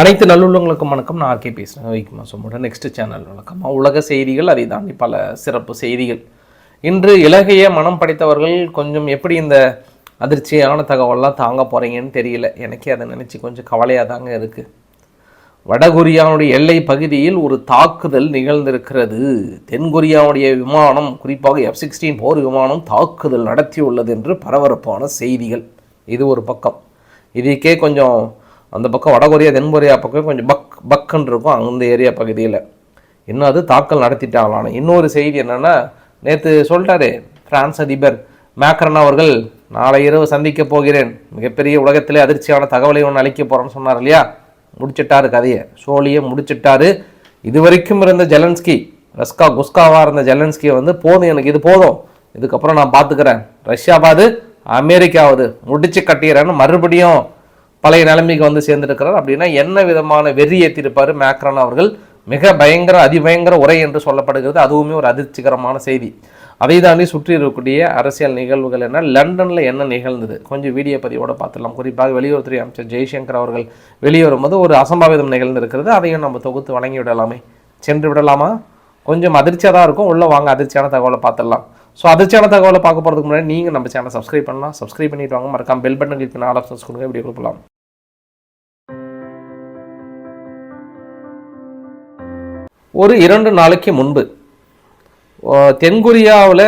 அனைத்து நல்லுள்ளங்களுக்கும் வணக்கம். நான் ஆர்கே பேசுகிறேன் வைக்குமா மாசமோட நெக்ஸ்ட் சேனல் வழக்கமாக உலக செய்திகள் அதை தாண்டி பல சிறப்பு செய்திகள். இன்று இலகைய மனம் படைத்தவர்கள் கொஞ்சம் எப்படி இந்த அதிர்ச்சியான தகவல்லாம் தாங்க போகிறீங்கன்னு தெரியல. எனக்கே அதை நினச்சி கொஞ்சம் கவலையாக தாங்க இருக்குது வடகொரியாவுடைய எல்லை பகுதியில் ஒரு தாக்குதல் நிகழ்ந்திருக்கிறது. தென்கொரியாவுடைய விமானம் குறிப்பாக எஃப் சிக்ஸ்டீன் போர் விமானம் தாக்குதல் நடத்தியுள்ளது என்று பரபரப்பான செய்திகள். இது ஒரு பக்கம். இதுக்கே கொஞ்சம் அந்த பக்கம் வடகொரியா தென்கொரியா பக்கம் கொஞ்சம் பக் பக்குன்னு இருக்கும் அந்த ஏரியா பகுதியில். இன்னும் அது தாக்கல் நடத்திட்டாங்களான இன்னொரு செய்தி என்னென்னா நேற்று சொல்லிட்டாரு பிரான்ஸ் அதிபர் மேக்ரன் அவர்கள் நாளை இரவு சந்திக்க போகிறேன். மிகப்பெரிய உலகத்திலே அதிர்ச்சியான தகவலை ஒன்று அளிக்க போகிறேன்னு சொன்னார் இல்லையா? முடிச்சிட்டாரு கதையை. சோழியை முடிச்சிட்டாரு. இது வரைக்கும் இருந்த ஜெலன்ஸ்கி ரஸ்கா குஸ்காவாக இருந்த ஜெலன்ஸ்கியை வந்து போதும் எனக்கு இது போதும். இதுக்கப்புறம் நான் பார்த்துக்கிறேன் ரஷ்யாவாது அமெரிக்காவது முடிச்சு கட்டிடுறேன்னு மறுபடியும் பழைய நிலைமைக்கு வந்து சேர்ந்துருக்கிறார். அப்படின்னா என்ன விதமான வெறி ஏற்றிருப்பார் மேக்ரான் அவர்கள்? மிக பயங்கர அதிபயங்கர உரை என்று சொல்லப்படுகிறது. அதுவுமே ஒரு அதிர்ச்சிகரமான செய்தி. அதை தாண்டி சுற்றி இருக்கக்கூடிய அரசியல் நிகழ்வுகள் என்ன? லண்டனில் என்ன நிகழ்ந்தது? கொஞ்சம் வீடியோ பதிவோடு பார்த்துடலாம். குறிப்பாக வெளியுறவுத்துறை அமைச்சர் ஜெய்சங்கர் அவர்கள் வெளியேறும்போது ஒரு அசம்பாவிதம் நிகழ்ந்திருக்கிறது. அதையும் நம்ம தொகுத்து வழங்கி விடலாமே சென்று விடலாமா? கொஞ்சம் அதிர்ச்சியாக தான் இருக்கும். உள்ளே வாங்க அதிர்ச்சியான தகவலை பார்த்துடலாம். ஸோ அதிர்ச்சியான தகவலை பார்க்க போகிறதுக்கு முன்னாடி நீங்கள் நம்ம சேனல் சப்ஸ்கிரைப் பண்ணலாம். சப்ஸ்கிரைப் பண்ணிவிட்டு வாங்க. மறக்காம பெல் பட்டன் கிளிக் பண்ணி ஆல் ஆப்ஷன்ஸ் கொடுங்க. வீடியோ கொடுக்கலாம் ஒரு இரண்டு நாளைக்கு முன்பு தென்கொரியாவில்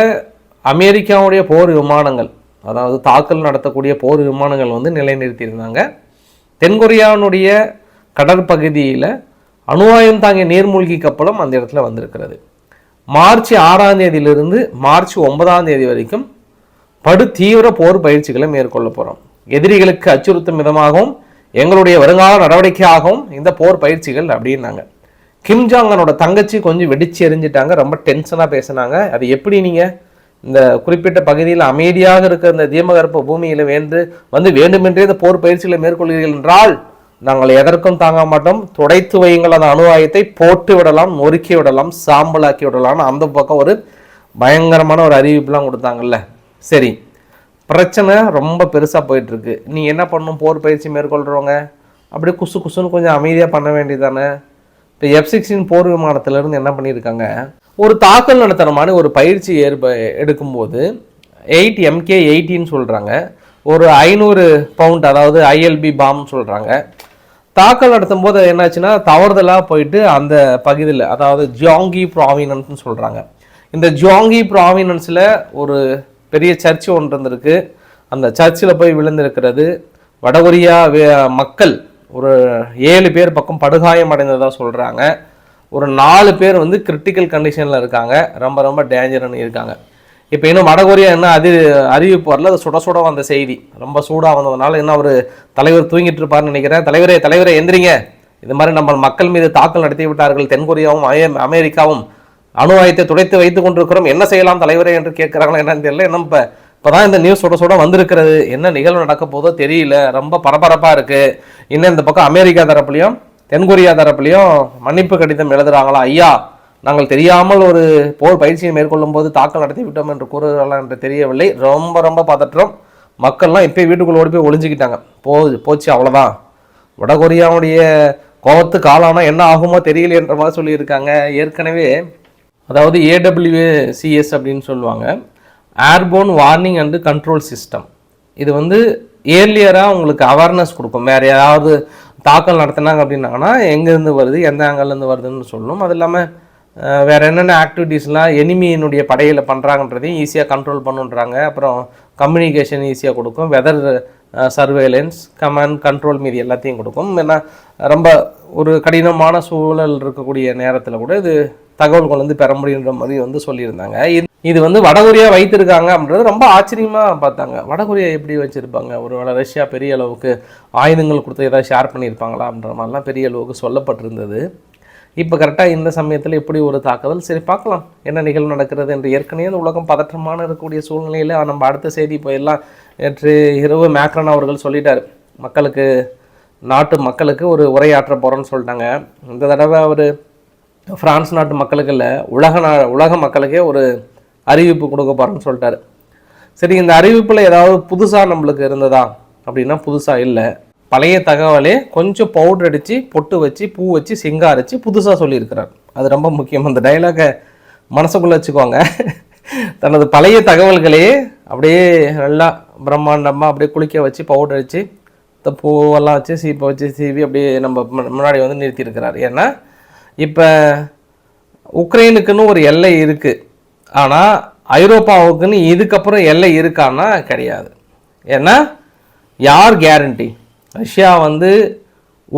அமெரிக்காவுடைய போர் விமானங்கள் அதாவது தாக்கல் நடத்தக்கூடிய போர் விமானங்கள் வந்து நிலைநிறுத்தியிருந்தாங்க. தென்கொரியாவினுடைய கடற்பகுதியில் அணுவாயம் தாங்கிய நீர்மூழ்கி கப்பலும் அந்த இடத்துல வந்திருக்கிறது. மார்ச் ஆறாம் தேதியிலிருந்து மார்ச் ஒன்பதாம் தேதி வரைக்கும் படு தீவிர போர் பயிற்சிகளை மேற்கொள்ள போகிறோம் எதிரிகளுக்கு அச்சுறுத்தும் விதமாகவும் எங்களுடைய வருங்கால நடவடிக்கையாகவும் இந்த போர் பயிற்சிகள் அப்படின்னாங்க. கிம் ஜாங்கனோட தங்கச்சி கொஞ்சம் வெடிச்சு எரிஞ்சிட்டாங்க ரொம்ப டென்ஷனாக பேசினாங்க. அது எப்படி நீங்கள் இந்த குறிப்பிட்ட பகுதியில் அமைதியாக இருக்கிற இந்த தீமகற்ப பூமியில் வேண்டு வந்து வேண்டுமென்றே இந்த போர் பயிற்சிகளை மேற்கொள்கிறீர்கள் என்றால் நாங்கள் எதற்கும் தாங்க மாட்டோம். துடைத்து வையுங்கள் அந்த அணுவாயத்தை போட்டு விடலாம் நொறுக்கி விடலாம் சாம்பலாக்கி விடலாம்னு அந்த பக்கம் ஒரு பயங்கரமான ஒரு அறிவிப்புலாம் கொடுத்தாங்கல்ல. சரி பிரச்சனை ரொம்ப பெருசாக போயிட்டுருக்கு. நீ என்ன பண்ணணும் போர் பயிற்சி மேற்கொள்கிறவங்க அப்படியே குசு குசுன்னு கொஞ்சம் அமைதியாக பண்ண வேண்டியதானே இப்போ எஃப் சிக்ஸ்டின் போர் விமானத்திலேருந்து என்ன பண்ணியிருக்காங்க? ஒரு தாக்கல் நடத்துகிற மாதிரி ஒரு பயிற்சி ஏற்ப எடுக்கும்போது எயிட் எம்கே எயிட்டின்னு சொல்கிறாங்க ஒரு ஐநூறு பவுண்ட் அதாவது ஐஎல்பி பாம்னு சொல்கிறாங்க தாக்கல் நடத்தும் போது என்னாச்சுன்னா தவறுதலாக போயிட்டு அந்த பகுதியில் அதாவது ஜியாங்கி ப்ராவினன்ஸ்னு சொல்கிறாங்க இந்த ஜியாங்கி ப்ராவினன்ஸில் ஒரு பெரிய சர்ச் ஒன்று இருந்திருக்கு. அந்த சர்ச்சில் போய் விழுந்திருக்கிறது வடகொரியா வே- மக்கள் ஒரு ஏழு பேர் பக்கம் படுகாயம் அடைந்ததாக சொல்கிறாங்க ஒரு நாலு பேர் வந்து கிரிட்டிக்கல் கண்டிஷனில் இருக்காங்க. ரொம்ப ரொம்ப டேஞ்சர்னு இருக்காங்க. இப்போ இன்னும் வடகொரியா என்ன அது அறிவிப்பு வரல. அது சுட சுட வந்த செய்தி. ரொம்ப சூடாக வந்ததுனால என்ன ஒரு தலைவர் தூங்கிட்டு இருப்பார்னு நினைக்கிறேன். தலைவரே தலைவரே எந்திரிங்க. இது மாதிரி நம்ம மக்கள் மீது தாக்கல் நடத்தி விட்டார்கள். தென்கொரியாவும் அமெரிக்காவும். அணு ஆயத்தை துடைத்து வைத்துக் கொண்டிருக்கிறோம். என்ன செய்யலாம் தலைவரே என்று கேட்குறாங்களா என்னன்னு தெரியல. இன்னும் இப்போ இப்போதான் இந்த நியூஸ் சுட சுட வந்திருக்கிறது. என்ன நிகழ்வு நடக்க போதோ தெரியல. ரொம்ப பரபரப்பாக இருக்கு. இன்னும் இந்த பக்கம் அமெரிக்கா தரப்புலையும் தென்கொரியா தரப்புலையும் மன்னிப்பு கடிதம் எழுதுறாங்களா? ஐயா நாங்கள் தெரியாமல் ஒரு போர் பயிற்சியை மேற்கொள்ளும் போது தாக்கல் நடத்தி விட்டோம் என்று கூறுகிறார்களா என்று தெரியவில்லை. ரொம்ப ரொம்ப பதற்றம். மக்கள்லாம் இப்போ வீட்டுக்குள்ளே ஓடி போய் ஒளிஞ்சுக்கிட்டாங்க. போகுது போச்சு அவ்வளோதான் வடகொரியாவுடைய கோபத்துக்கு ஆளானா என்ன ஆகுமோ தெரியல என்ற மாதிரி சொல்லியிருக்காங்க. ஏற்கனவே அதாவது ஏடபிள்யூசிஎஸ் அப்படின்னு சொல்லுவாங்க. Airborne warning and control system இது வந்து ஏர்லியராக உங்களுக்கு அவேர்னஸ் கொடுக்கும். வேறு யாராவது தாக்கல் நடத்தினாங்க அப்படின்னாங்கன்னா எங்கேருந்து வருது எந்த ஆங்கிலேருந்து வருதுன்னு சொல்லணும். அது இல்லாமல் வேறு என்னென்ன ஆக்டிவிட்டீஸ்லாம் எனிமியினுடைய படையில் பண்ணுறாங்கன்றதையும் ஈஸியாக கண்ட்ரோல் பண்ணுன்றாங்க. அப்புறம் கம்யூனிகேஷன் ஈஸியாக கொடுக்கும். வெதர் சர்வேலன்ஸ் கமாண்ட் கண்ட்ரோல் மீதி எல்லாத்தையும் கொடுக்கும். ஏன்னா ரொம்ப ஒரு கடினமான சூழல் இருக்கக்கூடிய நேரத்தில் கூட இது தகவல்கள் வந்து பெற முடியுன்ற மாதிரி வந்து சொல்லியிருந்தாங்க. இது- இது வந்து வடகொரியா வைத்திருக்காங்க அப்படின்றது ரொம்ப ஆச்சரியமாக பார்த்தாங்க. வடகொரியா எப்படி வச்சுருப்பாங்க? ஒரு ரஷ்யா பெரிய அளவுக்கு ஆயுதங்கள் கொடுத்து ஏதாவது ஷேர் பண்ணியிருப்பாங்களா அப்படின்ற மாதிரிலாம் பெரிய அளவுக்கு சொல்லப்பட்டிருந்தது. இப்போ கரெக்டாக இந்த சமயத்தில் இப்படி ஒரு தாக்குதல் சரி பார்க்கலாம். என்ன நிகழ்வு நடக்கிறது என்று ஏற்கனவே அந்த உலகம் பதற்றமான இருக்கக்கூடிய சூழ்நிலையில் நம்ம அடுத்த செய்தி போயெல்லாம் நேற்று இரவு மேக்ரன் அவர்கள் சொல்லிட்டார். மக்களுக்கு நாட்டு மக்களுக்கு ஒரு உரையாற்ற போகிறோன்னு சொல்லிட்டாங்க. இந்த தடவை அவர் ஃப்ரான்ஸ் நாட்டு மக்களுக்கு இல்லை உலக நா உலக மக்களுக்கே ஒரு அறிவிப்பு கொடுக்க போகிறேன்னு சொல்லிட்டாரு. சரி இந்த அறிவிப்பில் ஏதாவது புதுசாக நம்மளுக்கு இருந்ததா? அப்படின்னா புதுசாக இல்லை. பழைய தகவலே கொஞ்சம் பவுடர் அடித்து பொட்டு வச்சு பூ வச்சு சிங்காரிச்சு புதுசாக சொல்லியிருக்கிறார். அது ரொம்ப முக்கியம். அந்த டைலாகை மனசுக்குள்ளே வச்சுக்கோங்க. தனது பழைய தகவல்களையே அப்படியே நல்லா பிரம்மாண்டமாக அப்படியே குளிக்க வச்சு பவுடர் அடித்து இந்த பூவெல்லாம் வச்சு சீப்பை வச்சு சீவி அப்படியே நம்ம மு- முன்னாடி வந்து நிறுத்தியிருக்கிறார். ஏன்னா இப்போ உக்ரைனுக்குன்னு ஒரு எல்லை இருக்குது ஆனால் ஐரோப்பாவுக்குன்னு இதுக்கப்புறம் எல்லை இருக்கான்னா கிடையாது. ஏன்னா யார் கேரண்டி ரஷ்யா வந்து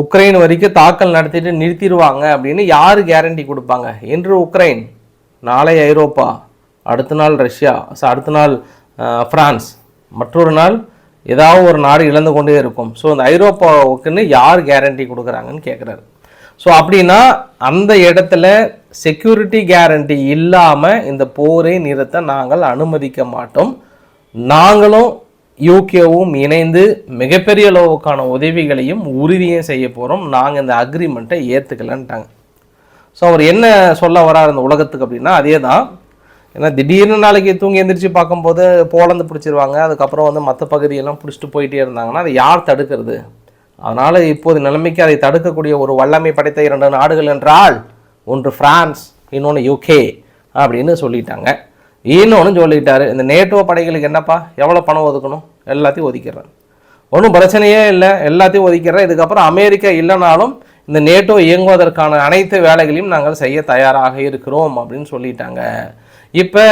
உக்ரைன் வரைக்கும் தாக்கல் நடத்திட்டு நிறுத்திடுவாங்க அப்படின்னு யார் கேரண்டி கொடுப்பாங்க? இன்று உக்ரைன் நாளை ஐரோப்பா அடுத்த நாள் ரஷ்யா அடுத்த நாள் ஃப்ரான்ஸ் மற்றொரு நாள் ஏதாவது ஒரு நாடு இழந்து கொண்டே இருக்கும். ஸோ அந்த ஐரோப்பாவுக்குன்னு யார் கேரண்டி கொடுக்குறாங்கன்னு கேட்குறாரு ஸோ அப்படின்னா அந்த இடத்துல செக்யூரிட்டி கேரண்டி இல்லாமல் இந்த போரை நிறுத்த நாங்கள் அனுமதிக்க மாட்டோம். நாங்களும் யூகேவும் இணைந்து மிகப்பெரிய அளவுக்கான உதவிகளையும் உறுதியும் செய்ய போகிறோம் நாங்கள் இந்த அக்ரிமெண்ட்டை ஏற்றுக்கலன்ட்டாங்க ஸோ அவர் என்ன சொல்ல வரார் இந்த உலகத்துக்கு அப்படின்னா அதே தான் ஏன்னா திடீர்னு நாளைக்கு தூங்கி எந்திரிச்சு பார்க்கும்போது போலந்து பிடிச்சிருவாங்க. அதுக்கப்புறம் வந்து மற்ற பகுதியெல்லாம் பிடிச்சிட்டு போயிட்டே இருந்தாங்கன்னா அதை யார் தடுக்கிறது? அதனால் இப்போது நிலைமைக்கு அதை தடுக்கக்கூடிய ஒரு வல்லமை படைத்த இரண்டு நாடுகள் என்றால் ஒன்று ஃப்ரான்ஸ் இன்னொன்று யூகே அப்படின்னு சொல்லிட்டாங்க. இன்னொன்று சொல்லிட்டாரு. இந்த நேட்டோ படைகளுக்கு என்னப்பா? எவ்வளோ பணம் ஒதுக்கணும்? எல்லாத்தையும் ஒதுக்கிடுறேன் ஒன்றும் பிரச்சனையே இல்லை. எல்லாத்தையும் ஒதுக்கிறேன் இதுக்கப்புறம் அமெரிக்கா இல்லைனாலும் இந்த நேட்டோ இயங்குவதற்கான அனைத்து வேலைகளையும் நாங்கள் செய்ய தயாராக இருக்கிறோம் அப்படின்னு சொல்லிட்டாங்க. இப்போ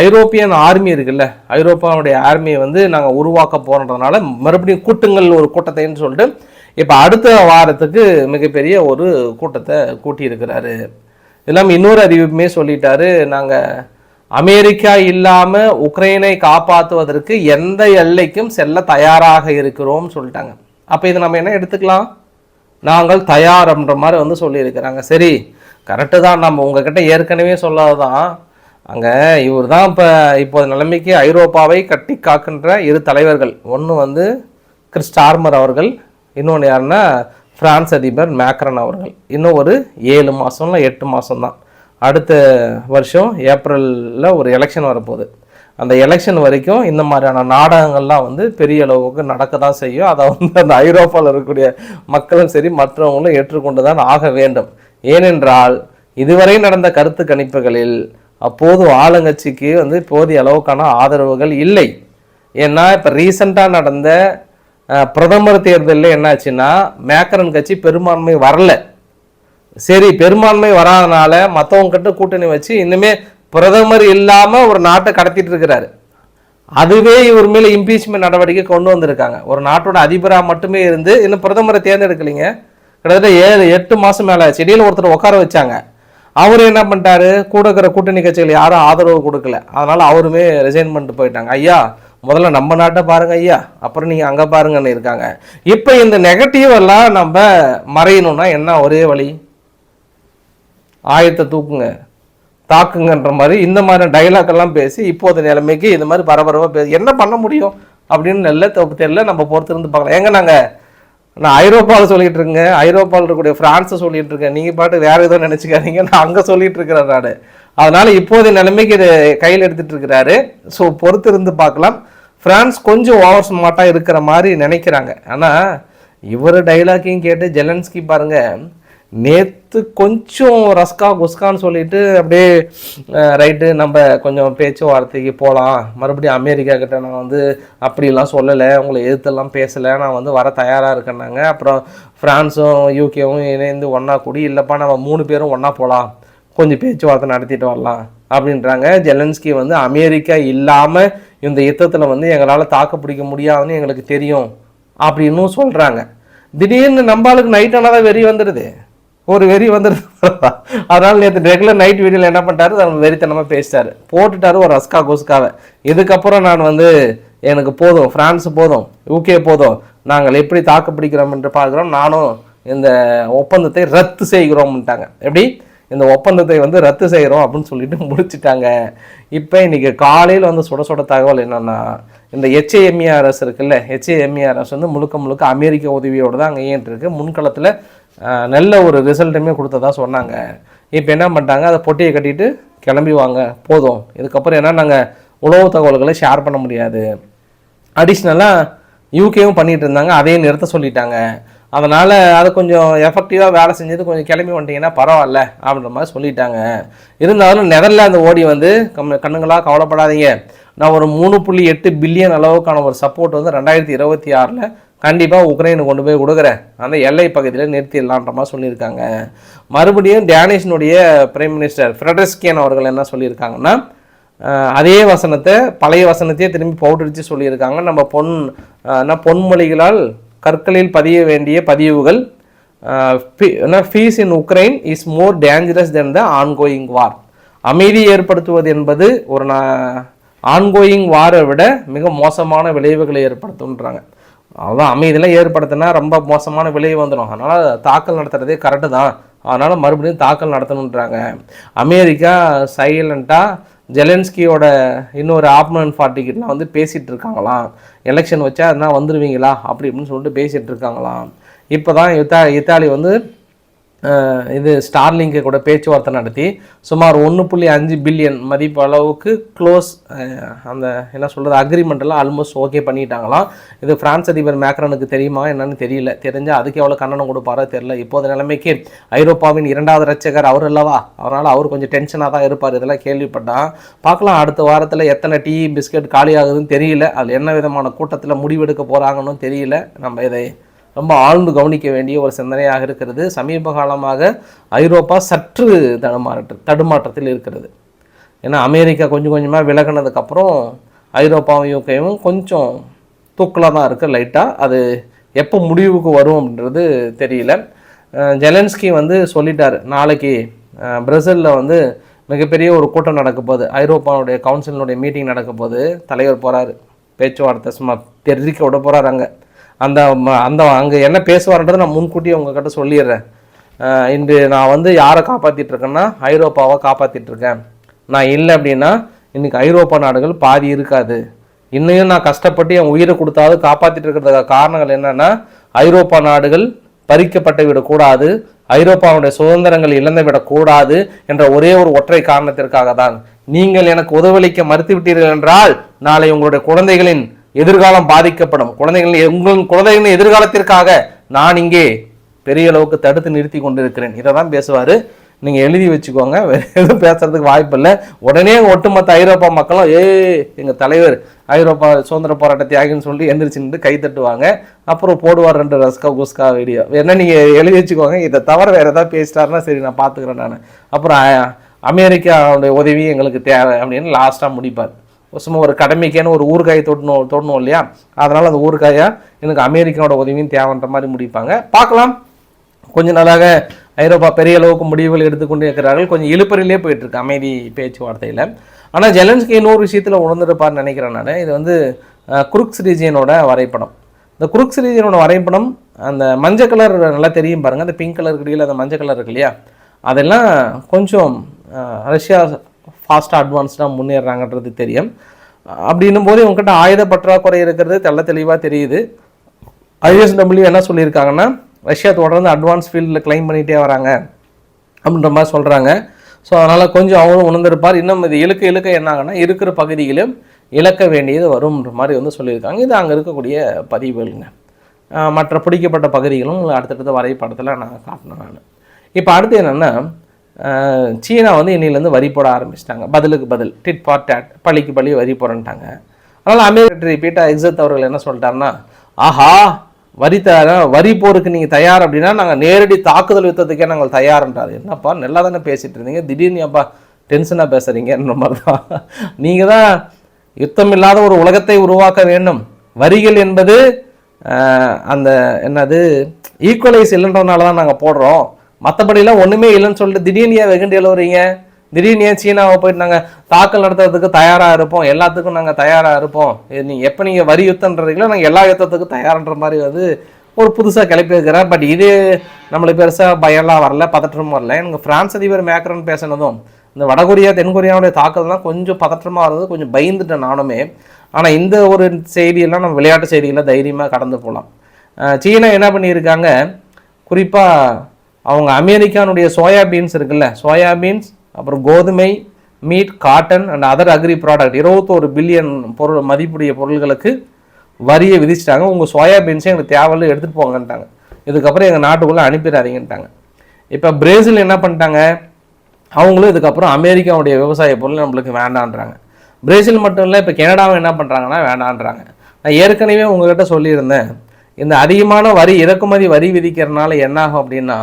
ஐரோப்பியன் ஆர்மி இருக்குல்ல ஐரோப்பாவுடைய ஆர்மியை வந்து நாங்கள் உருவாக்க போகிறதுனால மறுபடியும் கூட்டுங்கள் ஒரு கூட்டத்தைன்னு சொல்லிட்டு இப்போ அடுத்த வாரத்துக்கு மிகப்பெரிய ஒரு கூட்டத்தை கூட்டியிருக்கிறாரு. இல்லாமல் இன்னொரு அறிவிப்புமே சொல்லிட்டாரு. நாங்கள் அமெரிக்கா இல்லாமல் உக்ரைனை காப்பாற்றுவதற்கு எந்த எல்லைக்கும் செல்ல தயாராக இருக்கிறோம் சொல்லிட்டாங்க. அப்போ இதை நம்ம என்ன எடுத்துக்கலாம்? நாங்கள் தயார்ன்ற மாதிரி வந்து சொல்லியிருக்கிறாங்க. சரி கரெக்டு தான். நம்ம உங்ககிட்ட ஏற்கனவே சொல்லாதான் அங்கே இவர் தான் இப்போ இப்போது நிலைமைக்கு ஐரோப்பாவை கட்டி காக்கின்ற இரு தலைவர்கள். ஒன்று வந்து கிறிஸ்டார்மர் அவர்கள் இன்னொன்று யாருன்னா ஃப்ரான்ஸ் அதிபர் மேக்ரன் அவர்கள். இன்னும் ஒரு ஏழு மாதம்ல எட்டு மாதம் தான் அடுத்த வருஷம் ஏப்ரலில் ஒரு எலெக்ஷன் வரப்போகுது. அந்த எலெக்ஷன் வரைக்கும் இந்த மாதிரியான நாடகங்கள்லாம் வந்து பெரிய அளவுக்கு நடக்க தான் செய்யும். அதை வந்து அந்த ஐரோப்பாவில் இருக்கக்கூடிய மக்களும் சரி மற்றவங்களும் ஏற்றுக்கொண்டு தான் ஆக வேண்டும். ஏனென்றால் இதுவரை நடந்த கருத்து கணிப்புகளில் அப்போது ஆளுங்கட்சிக்கு வந்து போதிய அளவுக்கான ஆதரவுகள் இல்லை. ஏன்னா இப்போ ரீசண்டாக நடந்த பிரதமர் தேர்தலில் என்னாச்சுன்னா மேக்கரன் கட்சி பெரும்பான்மை வரல. சரி பெரும்பான்மை வராதனால மற்றவங்க கிட்ட கூட்டணி வச்சு இன்னுமே பிரதமர் இல்லாமல் ஒரு நாட்டை கடத்திட்டு இருக்கிறாரு. அதுவே இவர் மேலே இம்பீச்மெண்ட் நடவடிக்கை கொண்டு வந்திருக்காங்க. ஒரு நாட்டோட அதிபராக மட்டுமே இருந்து இன்னும் பிரதமரை தேர்ந்தெடுக்கலைங்க. கிட்டத்தட்ட ஏழு எட்டு மாதம் மேலே செடியில் ஒருத்தர் உட்கார வச்சாங்க. அவர் என்ன பண்ணிட்டாரு? கூட இருக்கிற கூட்டணி கட்சிகள் யாரும் ஆதரவு கொடுக்கல. அதனால் அவருமே ரிசைன் பண்ணிட்டு போயிட்டாங்க. ஐயா முதல்ல நம்ம நாட்டை பாருங்க ஐயா. அப்புறம் நீங்கள் அங்கே பாருங்கன்னு இருக்காங்க. இப்போ இந்த நெகட்டிவ் எல்லாம் நம்ம மறையணும்னா என்ன ஒரே வழி? ஆயத்தை தூக்குங்க. தாக்குங்கன்ற மாதிரி இந்த மாதிரி டைலாக் எல்லாம் பேசி இப்போது நிலைமைக்கு இந்த மாதிரி பரபரப்பாக பேசி என்ன பண்ண முடியும் அப்படின்னு நல்ல தெரியல நம்ம பொறுத்திருந்து பார்க்கலாம். எங்க நாங்கள் நான் ஐரோப்பாவில் சொல்லிட்டு இருக்கேங்க ஐரோப்பாவில் இருக்கக்கூடிய ஃப்ரான்ஸை சொல்லிட்டு இருக்கேன். நீங்கள் பாட்டு வேற ஏதோ நினச்சிக்காதீங்க. நான் அங்கே சொல்லிட்டு இருக்கிறேன் நான். அதனால இப்போதைய நிலைமைக்கு இது கையில் எடுத்துட்டு இருக்கிறாரு. ஸோ பொறுத்திருந்து பார்க்கலாம். ஃப்ரான்ஸ் கொஞ்சம் ஓவர் ஸ்மார்ட்டாக இருக்கிற மாதிரி நினைக்கிறாங்க. ஆனால் இவர் டைலாக்கையும் கேட்டு ஜெலன்ஸ்கி பாருங்கள் நேற்று கொஞ்சம் ரஸ்கா குஸ்கான்னு சொல்லிட்டு அப்படியே ரைட்டு நம்ம கொஞ்சம் பேச்சுவார்த்தைக்கு போகலாம் மறுபடியும் அமெரிக்கா கிட்ட நான் வந்து அப்படிலாம் சொல்லலை உங்களை எதிர்த்தெல்லாம் பேசலை. நான் வந்து வர தயாராக இருக்கேன்னாங்க அப்புறம் ஃப்ரான்ஸும் யூகேவும் இணைந்து ஒன்றா கூடி. இல்லைப்பா நம்ம மூணு பேரும் ஒன்றா போகலாம் கொஞ்சம் பேச்சுவார்த்தை நடத்திட்டு வரலாம் அப்படின்றாங்க. ஜெலன்ஸ்கி வந்து அமெரிக்கா இல்லாமல் இந்த யுத்தத்தில் வந்து எங்களால் தாக்கு பிடிக்க முடியாதுன்னு எங்களுக்கு தெரியும் அப்படின்னும் சொல்கிறாங்க திடீர்னு நம்மளுக்கு நைட் ஆனால் தான் வெறி வந்துடுது ஒரு வெறி வந்துடுது அதனால நேற்று ரெகுலர் நைட் வீடியோவில் என்ன பண்ணிட்டாரு? அவங்க வெறித்தனமாக பேசிட்டாரு. போட்டுட்டாரு ஒரு ரஸ்கா கோஸ்காவை. இதுக்கப்புறம் நான் வந்து எனக்கு போதும் ஃப்ரான்ஸ் போதும் யூகே போதும் நாங்கள் எப்படி தாக்கு பிடிக்கிறோம் என்று பார்க்குறோம். நானும் இந்த ஒப்பந்தத்தை ரத்து செய்கிறோம்ட்டாங்க எப்படி? இந்த ஒப்பந்தத்தை வந்து ரத்து செய்கிறோம் அப்படின்னு சொல்லிட்டு முடிச்சுட்டாங்க. இப்போ இன்றைக்கி காலையில் வந்து சுட சுட தகவல் என்னென்னா இந்த ஹெச்ஏஎம்இஆர்எஸ் இருக்குல்ல ஹெச்ஏஎம்இஆர்எஸ் வந்து முழுக்க முழுக்க அமெரிக்க உதவியோடு தான் அங்கே ஏன்ட்டுருக்கு முன்களத்தில் நல்ல ஒரு ரிசல்ட்டுமே கொடுத்ததா சொன்னாங்க. இப்போ என்ன பண்ணிட்டாங்க? அதை பொட்டியை கட்டிட்டு கிளம்பி வாங்க. போதும். இதுக்கப்புறம் ஏன்னா நாங்கள் உளவு தகவல்களை ஷேர் பண்ண முடியாது. அடிஷ்னலாக யூகேவும் பண்ணிகிட்டு இருந்தாங்க. அதையும் நிறுத்த சொல்லிட்டாங்க. அதனால் அது கொஞ்சம் எஃபெக்டிவாக வேலை செஞ்சது கொஞ்சம் கிளம்பி வந்துட்டீங்கன்னா பரவாயில்ல அப்படின்ற மாதிரி சொல்லிட்டாங்க. இருந்தாலும் நெதர்லாந்து ஓடி வந்து கம் கண்ணுங்களா கவலைப்படாதீங்க. நான் ஒரு மூணு புள்ளி எட்டு பில்லியன் அளவுக்கான ஒரு சப்போர்ட் வந்து ரெண்டாயிரத்தி இருபத்தி ஆறில் கண்டிப்பாக உக்ரைனுக்கு கொண்டு போய் கொடுக்குறேன். அந்த எல்லை பகுதியில் நிறுத்திடலான்ற மாதிரி சொல்லியிருக்காங்க. மறுபடியும் டேனிஷனுடைய பிரைம் மினிஸ்டர் ஃப்ரெட்ரிஸ்கியன் அவர்கள் என்ன சொல்லியிருக்காங்கன்னா அதே வசனத்தை பழைய வசனத்தையே திரும்பி பவுடரிச்சு சொல்லியிருக்காங்க. நம்ம பொன் அஹ், பொன்மொழிகளால் கற்களில் பதிய வேண்டிய பதிவுகள் peace in Ukraine is more dangerous than the ongoing war அமைதி ஏற்படுத்துவது என்பது ஒரு நான் ஆன்கோயிங் வாரை விட மிக மோசமான விளைவுகளை ஏற்படுத்துன்றாங்க அதான் அமைதியெல்லாம் ஏற்படுத்தினா ரொம்ப மோசமான விளைவு வந்துடும் அதனால் தாக்கல் நடத்துகிறதே கரெக்டு தான். அதனால் மறுபடியும் தாக்கல் நடத்தணுன்றாங்க அமெரிக்கா சைலண்ட்டாக ஜெலன்ஸ்கியோட இன்னொரு ஆப்மன் பார்ட்டிக்கிட்டலாம் வந்து பேசிகிட்டு இருக்காங்களாம். எலெக்ஷன் வச்சா அதனால் வந்துடுவீங்களா அப்படி இப்படின்னு சொல்லிட்டு பேசிகிட்டு இருக்காங்களாம். இப்போ தான் இத்தா இத்தாலி வந்து இது ஸ்டார்லிங்கை கூட பேச்சுவார்த்தை நடத்தி சுமார் ஒன்று புள்ளி அஞ்சு பில்லியன் மதிப்பு அளவுக்கு க்ளோஸ் அந்த என்ன சொல்கிறது அக்ரிமெண்ட்டெல்லாம் ஆல்மோஸ்ட் ஓகே பண்ணிட்டாங்களாம். இது பிரான்ஸ் அதிபர் மேக்ரனுக்கு தெரியுமா என்னன்னு தெரியல. தெரிஞ்சால் அதுக்கு எவ்வளோ கண்டனம் கொடுப்பாரோ தெரியல. இப்போது நிலைமைக்கு ஐரோப்பாவின் இரண்டாவது ரட்சகர் அவர் அல்லவா? அதனால் அவர் கொஞ்சம் டென்ஷனாக தான் இருப்பார். இதெல்லாம் கேள்விப்பட்டான் பார்க்கலாம் அடுத்த வாரத்தில் எத்தனை டீ பிஸ்கட் காலி ஆகுதுன்னு தெரியல. அதில் என்ன விதமான கூட்டத்தில் முடிவெடுக்க போகிறாங்கன்னு தெரியல. நம்ம இதை ரொம்ப ஆழ்ந்து கவனிக்க வேண்டிய ஒரு சிந்தனையாக இருக்கிறது. சமீப காலமாக ஐரோப்பா சற்று தடுமாற்ற தடுமாற்றத்தில் இருக்கிறது. ஏன்னா அமெரிக்கா கொஞ்சம் கொஞ்சமாக விலகினதுக்கப்புறம் ஐரோப்பாவும் யூகேவும் கொஞ்சம் தூக்கலாக தான் இருக்குது லைட்டாக அது எப்போ முடிவுக்கு வரும் அப்படின்றது தெரியல. ஜெலன்ஸ்கி வந்து சொல்லிட்டார் நாளைக்கு அஹ் பிரேசிலில் வந்து மிகப்பெரிய ஒரு கூட்டம் நடக்க போகுது. ஐரோப்பாவுடைய கவுன்சிலினுடைய மீட்டிங் நடக்க போகுது. தலைவர் போகிறாரு பேச்சுவார்த்தை சும்மா தெரிவிக்க விட போகிறாரு அங்கே. அந்த ம- அந்த அங்கே என்ன பேசுவார்ன்றதை நான் முன்கூட்டியே உங்ககிட்ட சொல்லிடுறேன். இன்று நான் வந்து யாரை காப்பாற்றிட்டு இருக்கேன்னா ஐரோப்பாவை காப்பாற்றிட்டுருக்கேன் நான் இல்லை அப்படின்னா இன்றைக்கி ஐரோப்பா நாடுகள் பாதி இருக்காது. இன்னையும் நான் கஷ்டப்பட்டு என் உயிரை கொடுத்தாவது காப்பாற்றிட்டு இருக்கிறதுக்கு காரணங்கள் என்னென்னா ஐரோப்பா நாடுகள் பறிக்கப்பட்டு விடக்கூடாது. ஐரோப்பாவுடைய சுதந்திரங்கள் இழந்து விடக்கூடாது என்ற ஒரே ஒரு ஒற்றை காரணத்திற்காக தான் நீங்கள் எனக்கு உதவளிக்க மறுத்து விட்டீர்கள் என்றால் நாளை உங்களுடைய குழந்தைகளின் எதிர்காலம் பாதிக்கப்படும். குழந்தைகள் உங்களின் குழந்தைகளின் எதிர்காலத்திற்காக நான் இங்கே பெரிய அளவுக்கு தடுத்து நிறுத்தி கொண்டிருக்கிறேன். இதை தான் பேசுவார். நீங்கள் எழுதி வச்சுக்கோங்க. எதுவும் பேசுறதுக்கு வாய்ப்பு இல்லை. உடனே ஒட்டுமொத்த ஐரோப்பா மக்களும் ஏ எங்கள் தலைவர் ஐரோப்பா சுதந்திர போராட்ட தியாகின்னு சொல்லி எந்திரிச்சு நின்று கை தட்டுவாங்க. அப்புறம் போடுவார் ரெண்டு ரஸ்கா குஸ்கா வீடியோ. என்ன நீங்கள் எழுதி வச்சுக்கோங்க. இதை தவிர வேறு ஏதாவது பேசிட்டாருன்னா சரி நான் பார்த்துக்கிறேன் நான். அப்புறம் அமெரிக்காவுடைய உதவி எங்களுக்கு தேவை அப்படின்னு லாஸ்ட்டாக முடிப்பார். சும்மா ஒரு கடமைக்கேன்னு ஒரு ஊறுகாயை தொடணும் தொடணும் இல்லையா? அதனால் அந்த ஊறுகாயை எனக்கு அமெரிக்காவோட உதவியும் தேவைன்ற மாதிரி முடிப்பாங்க. பார்க்கலாம். கொஞ்ச நாளாக ஐரோப்பா பெரிய அளவுக்கு முடிவுகள் எடுத்துக்கொண்டு இருக்கிறார்கள். கொஞ்சம் இழுப்பறிலே போயிட்டுருக்கு அமைதி பேச்சுவார்த்தையில். ஆனால் ஜெலன்ஸ்கி இன்னொரு விஷயத்தில் உணர்ந்திருப்பார்னு நினைக்கிறேன் நான். இது வந்து குருக்ஸ் ரீஜியனோட வரைபடம். இந்த குருக்ஸ் ரீஜியனோட வரைபடம் அந்த மஞ்சள் கலர் நல்லா தெரியும் பாருங்கள் அந்த பிங்க் கலர் இடையில அந்த மஞ்சள் கலர் இருக்கு இல்லையா? அதெல்லாம் கொஞ்சம் ரஷ்யா ஃபாஸ்ட்டாக அட்வான்ஸ்டாக முன்னேறாங்கன்றது தெரியும். அப்படின்னும் போது இவங்ககிட்ட ஆயுத பற்றாக்குறை இருக்கிறது தெள்ள தெளிவாக தெரியுது. ஐஎஸ்டபிள்யூ என்ன சொல்லியிருக்காங்கன்னா ரஷ்யா தொடர்ந்து அட்வான்ஸ் ஃபீல்டில் கிளைம் பண்ணிகிட்டே வராங்க அப்படின்ற மாதிரி சொல்கிறாங்க ஸோ அதனால் கொஞ்சம் அவரும் உணர்ந்திருப்பார். இன்னும் இது இழுக்க இழுக்க என்னாங்கன்னா இருக்கிற பகுதியிலும் இழக்க வேண்டியது வரும்ன்ற மாதிரி வந்து சொல்லியிருக்காங்க. இது அங்கே இருக்கக்கூடிய பதிவுகளுங்க. மற்ற பிடிக்கப்பட்ட பகுதிகளும் அடுத்தடுத்த வரைபடத்தில் நான் காட்டினேன் நான். இப்போ அடுத்து என்னென்னா சீனா வந்து இன்னிலேருந்து வரி போட ஆரம்பிச்சிட்டாங்க. பதிலுக்கு பதில். டிட் ஃபார் டேட் பழிக்கு பழி வரி போடன்ட்டாங்க. அதனால் அமெரிக்க பீட்டா எக்ஸத் அவர்கள் என்ன சொல்லிட்டாருன்னா ஆஹா வரி த வரி போருக்கு நீங்கள் தயார் அப்படின்னா நாங்கள் நேரடி தாக்குதல் யுத்தத்துக்கே நாங்கள் தயார்ன்றாரு. என்னப்பா நல்லா தானே பேசிகிட்டு இருந்தீங்க. திடீர்னு அப்பா டென்ஷனாக பேசுகிறீங்கன்ற மாதிரி தான் நீங்கள் தான் யுத்தம் இல்லாத ஒரு உலகத்தை உருவாக்க வேண்டும். வரிகள் என்பது அந்த என்னது ஈக்குவலைஸ் இல்லைன்றதுனால தான் நாங்கள் போடுறோம். மற்றபடிலாம் ஒன்றுமே இல்லைன்னு சொல்லிட்டு திடீர்னு ஏன் வெகுண்டு எழுவுறீங்க? திடீர்னு ஏன் சீனாவை போயிட்டு நாங்கள் தாக்கல் நடத்துறதுக்கு தயாராக இருப்போம்? எல்லாத்துக்கும் நாங்கள் தயாராக இருப்போம். நீங்கள் எப்போ நீங்கள் வரி யுத்தன்றீங்களோ நாங்கள் எல்லா யுத்தத்துக்கும் தயார்ன்ற மாதிரி வந்து ஒரு புதுசாக கிளப்பி பட் இது நம்மளுக்கு பெருசாக பயம்லாம் வரல பதற்றமும் வரல. எனக்கு பிரான்ஸ் அதிபர் மேக்ரன் பேசினதும் இந்த வடகொரியா தென்கொரியாவுடைய தாக்கல்லாம் கொஞ்சம் பதற்றமாக இருந்தது கொஞ்சம் பயந்துட்டேன் நானுமே. ஆனால் இந்த ஒரு செய்தியெல்லாம் நம்ம விளையாட்டு செய்திகளை தைரியமாக கடந்து போகலாம் சீனா என்ன பண்ணியிருக்காங்க? குறிப்பாக அவங்க அமெரிக்கானுடைய சோயா பீன்ஸ் இருக்குல்ல சோயாபீன்ஸ் அப்புறம் கோதுமை meat cotton and other agri product இருபத்தோரு பில்லியன் பொருள் மதிப்புடைய பொருள்களுக்கு வரியை விதிச்சிட்டாங்க. உங்கள் சோயாபீன்ஸே எங்களுக்கு தேவையில்ல எடுத்துகிட்டு போங்கன்ட்டாங்க. இதுக்கப்புறம் எங்கள் நாட்டுக்குள்ளே அனுப்பிடாதீங்கன்ட்டாங்க. இப்போ பிரேசில் என்ன பண்ணிட்டாங்க? அவங்களும் இதுக்கப்புறம் அமெரிக்காவுடைய விவசாய பொருள் நம்மளுக்கு வேண்டான்றாங்க. பிரேசில் மட்டும் இல்லை இப்போ கனடாவும் என்ன பண்ணுறாங்கன்னா வேண்டான்றாங்க. நான் ஏற்கனவே உங்கள்கிட்ட சொல்லியிருந்தேன் இந்த அதிகமான வரி இறக்குமதி வரி விதிக்கிறதுனால என்னாகும் அப்படின்னா